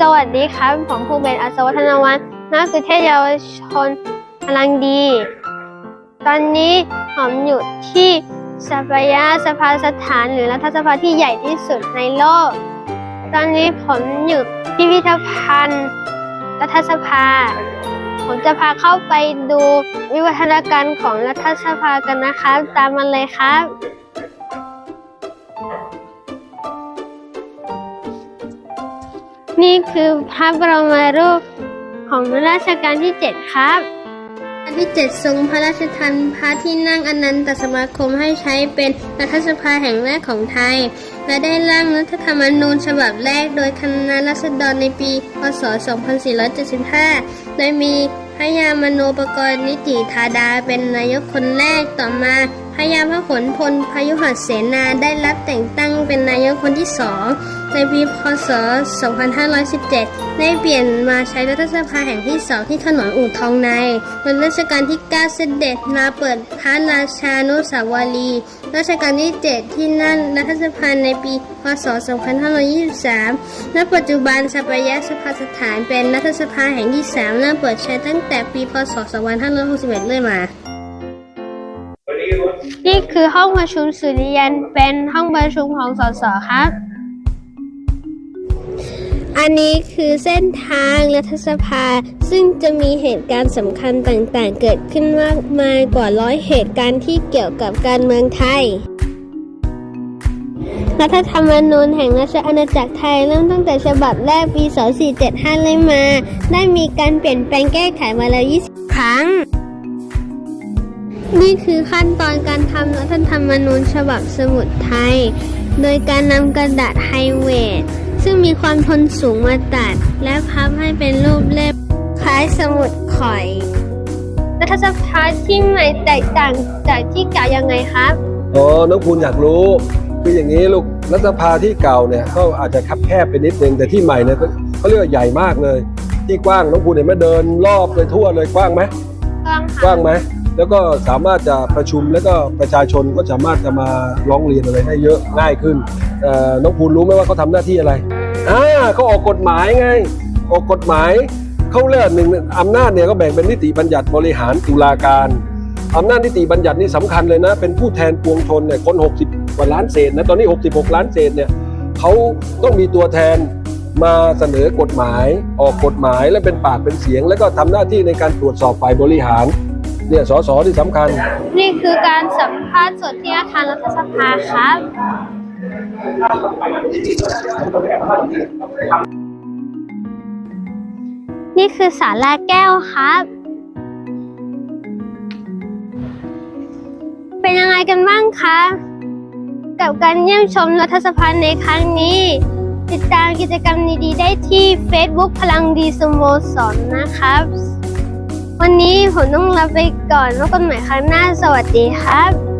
สวัสดีครับ ผมภูเบศอัศวัฒนวันนักศึกษาเยาวชนพลังดี ตอนนี้ผมอยู่ที่สภายาสภาสถานหรือรัฐสภาที่ใหญ่ที่สุดในโลก ตอนนี้ผมอยู่พิพิธภัณฑ์รัฐสภา ผมจะพาเข้าไปดูวิวัฒนาการของรัฐสภากันนะครับ ตามมาเลยครับ นี่คือพระบรมรูปของรัชกาลที่ 7 ครับรัชกาลที่ 7 ทรงพระราชทานพระที่นั่งอนันตสมาคมให้ใช้เป็นรัฐสภาแห่งแรกของไทย และได้ร่างรัฐธรรมนูญฉบับแรกโดยคณะรัษฎรในปี พศ 2475 โดยมี พระยามโนปกรณ์นิติธาดาเป็นนายกคนแรกต่อมาพระยาพหลพลพยุหเสนาได้รับแต่งตั้งเป็นนายกคนที่สองในปีพศ 2517 ได้เปลี่ยนมาใช้รัฐสภาแห่งที่สองที่ถนนอู่ทองในโดยรัชกาลที่ 9 เสด็จมาเปิดพระราชานุสาวรีรัชกาลที่ 7 ที่นั่นรัฐสภาในปี พศ 2523 ณ ปัจจุบันสปายสภาสถานเป็นรัฐสภาแห่งที่ 3 เริ่มเปิดใช้ตั้งแต่ปี พศ 2561 เรื่อยมา นี่คือห้องประชุมสุริยันเป็นห้องประชุมของสสครับ อันนี้คือเส้นทางรัฐสภา ซึ่งจะมีเหตุการณ์สำคัญต่างๆ เกิดขึ้นมากมายกว่าร้อยเหตุการณ์ที่เกี่ยวกับการเมืองไทย รัฐธรรมนูญแห่งราชอาณาจักรไทยเริ่มตั้งแต่ฉบับแรกปี 2475 เลยมา ได้มีการเปลี่ยนแปลงแก้ไขมาแล้ว 20 ครั้ง นี่คือขั้นตอนการทำรัฐธรรมนูญฉบับสมุดไทย โดยการนำกระดาษไฮเวทซึ่งมีความทนสูงมาตัด และพับให้เป็นรูปเล่มคล้ายสมุดข่อยรัฐสภาที่ใหม่แตกต่างจากที่เก่ายังไงครับ อ๋อ น้องภูนอยากรู้ คืออย่างนี้ลูกรัฐสภาที่เก่าเนี่ยก็อาจจะคับแคบไปนิดนึงแต่ที่ใหม่เนี่ยเขาเรียกว่าใหญ่มากเลย ที่กว้างน้องภูนเห็นไหมเดินรอบเลยทั่วเลยกว้างไหมกล้องกค่ะว้างไหมแล้วก็สามารถจะประชุมแล้วก็ประชาชนก็สามารถจะมาร้องเรียนอะไรได้เยอะง่ายขึ้นเอ่อน้องภูนรู้ไหมว่าเขาทำหน้าที่อะไรอ่าเขาออกกฎหมายไง ออกกฎหมายเขาเรียกหนึ่งอำนาจเนี่ยก็แบ่งเป็นนิติบัญญัติบริหารตุลาการอำนาจนิติบัญญัตินี่สำคัญเลยนะ เป็นผู้แทนปวงชนเนี่ยคน 60 กว่าล้านเศษนะตอนนี้ 66 ล้านเศษเนี่ยเขาต้องมีตัวแทนมาเสนอกฎหมายออกกฎหมายและเป็นปากเป็นเสียง แล้วก็ทำหน้าที่ในการตรวจสอบฝ่ายบริหารเนี่ยสสที่สำคัญ นี่คือการสัมภาษณ์สดที่อาคารรัฐสภาครับนี่คือศาลาแก้วครับ เป็นยังไงกันบ้างคะ กับการเยี่ยมชมรัฐสภาในครั้งนี้ ติดตามกิจกรรมดีๆ ได้ที่ Facebook พลังดีสโมสรนะครับ วันนี้ผมต้องลาไปก่อนแล้วกันใหม่ครั้งหน้าสวัสดีครับ